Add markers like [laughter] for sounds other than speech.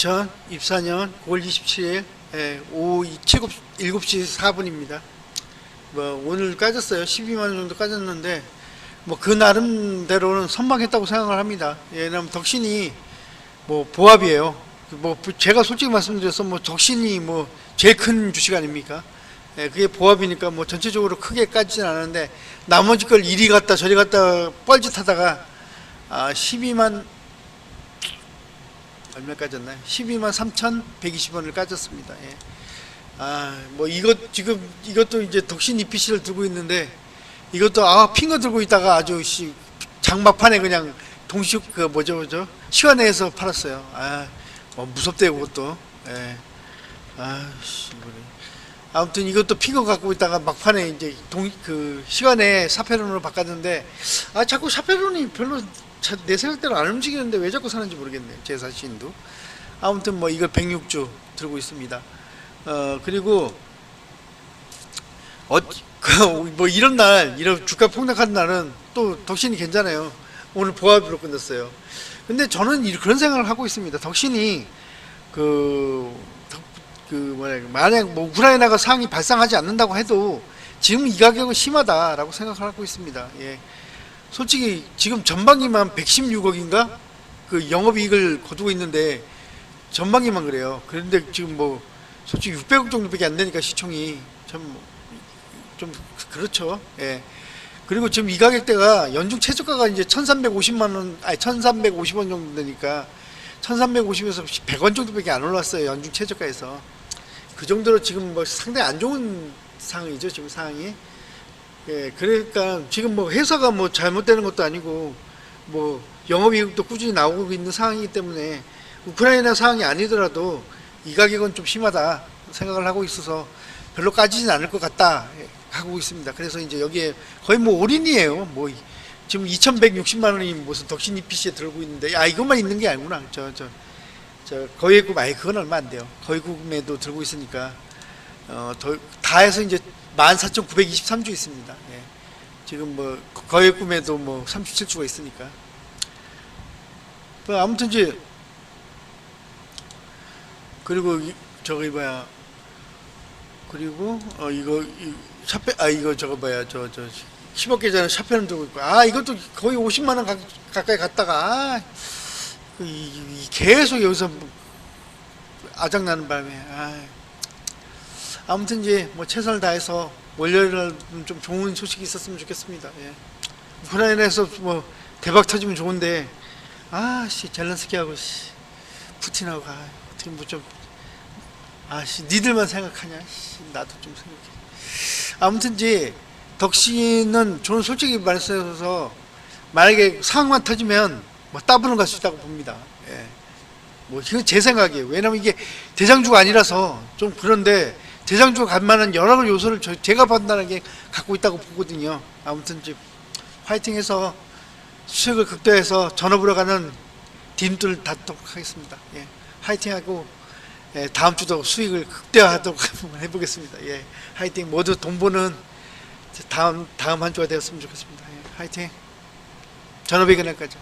2024년 9월 27일 예, 오후 7, 7시 4분입니다. 뭐 오늘 까졌어요. 12만 원 정도 까졌는데 뭐 그 나름대로는 선방했다고 생각을 합니다. 예, 왜냐면 덕신이 뭐 보합이에요. 뭐 제가 솔직히 말씀드려서 뭐 덕신이 뭐 제일 큰 주식 아닙니까? 예, 그게 보합이니까 뭐 전체적으로 크게 까지는 않았는데 나머지 걸 이리 갔다 저리 갔다 뻘짓하다가 아 12만 얼마 까졌나요? 12만 3,120원을 까졌습니다. 예. 아, 뭐 이것 지금 이것도 이제 덕신 EPC를 들고 있는데 이것도 아 핑거 들고 있다가 아주 씨 장막판에 그냥 동시 그 뭐죠 뭐죠 시간내에서 팔았어요. 아, 뭐 무섭대요 그것도. 예. 아, 씨 이거네. 아무튼 이것도 핑거 갖고 있다가 막판에 이제 동 그 시간에 사페론으로 바꿨는데 아 자꾸 사페론이 별로 자- 내 생각대로 안 움직이는데 왜 자꾸 사는지 모르겠네요. 제 자신도. 아무튼 뭐 이걸 106주 들고 있습니다. 어 그리고 어 뭐 [laughs] 이런 날 이런 주가 폭락한 날은 또 덕신이 괜찮아요. 오늘 보합으로 끝났어요. 근데 저는 이- 그런 생각을 하고 있습니다. 덕신이 그, 덕- 그 뭐냐 만약 뭐 우크라이나가 상황이 발생하지 않는다고 해도 지금 이 가격은 심하다라고 생각을 하고 있습니다. 예. 솔직히 지금 전반기만 116억인가 그 영업이익을 거두고 있는데 전반기만 그래요. 그런데 지금 뭐 솔직히 600억 정도밖에 안 되니까 시총이 참 좀 그렇죠. 예. 그리고 지금 이 가격대가 연중 최저가가 이제 1,350만 원, 아니 1,350원 정도 되니까 1,350에서 100원 정도밖에 안 올랐어요. 연중 최저가에서. 그 정도로 지금 뭐 상당히 안 좋은 상황이죠. 지금 상황이. 예, 그러니까 지금 뭐 회사가 뭐 잘못되는 것도 아니고 뭐 영업이익도 꾸준히 나오고 있는 상황이기 때문에 우크라이나 상황이 아니더라도 이 가격은 좀 심하다 생각을 하고 있어서 별로 까지진 않을 것 같다 예, 하고 있습니다. 그래서 이제 여기에 거의 뭐 올인이에요. 뭐 이- 지금 2,160만 원이 무슨 덕신 EPC에 들고 있는데 아 이것만 있는 게 아니구나. 저 저 저 거액금 아예 그건 얼마 안 돼요. 거액금에도 들고 있으니까 어 더 다 해서 이제 14,923주 있습니다. 예. 지금 뭐 거액금에도 뭐 37주가 있으니까. 뭐 아무튼 이제 그리고 이, 저기 뭐야 그리고 어 이거 이 샤페 아 이거 저거 뭐야 저 저 10억 계좌는 샤페는 들고 있고 아 이것도 거의 50만 원 가, 가까이 갔다가 아, 그 이, 이 계속 여기서 뭐 아장나는 바람에 아 아무튼 이제 뭐 최선을 다해서 월요일날 좀 좋은 소식이 있었으면 좋겠습니다. 예. 우크라이나에서 뭐 대박 터지면 좋은데 아씨 젤렌스키하고 씨 푸틴하고 아, 어떻게 뭐좀 아씨 니들만 생각하냐 씨 나도 좀 생각해 아무튼 이제 덕신은 저는 솔직히 말해서 만약에 상황만 터지면 뭐 따분은 갈 수 있다고 봅니다 예. 뭐 이건 제 생각이에요 왜냐면 이게 대장주가 아니라서 좀 그런데 대장주가 갈 만한 여러 요소를 저, 제가 판단하게 갖고 있다고 보거든요 아무튼 이제 화이팅해서 수익을 극대화해서 전업으로 가는 팀들 닫도록 하겠습니다 예. 화이팅하고 예, 다음 주도 수익을 극대화하도록 [laughs] 한번 해보겠습니다. 예, 화이팅 모두 돈 버는 다음 다음 한 주가 되었으면 좋겠습니다. 예, 화이팅. 전업의 그날까지.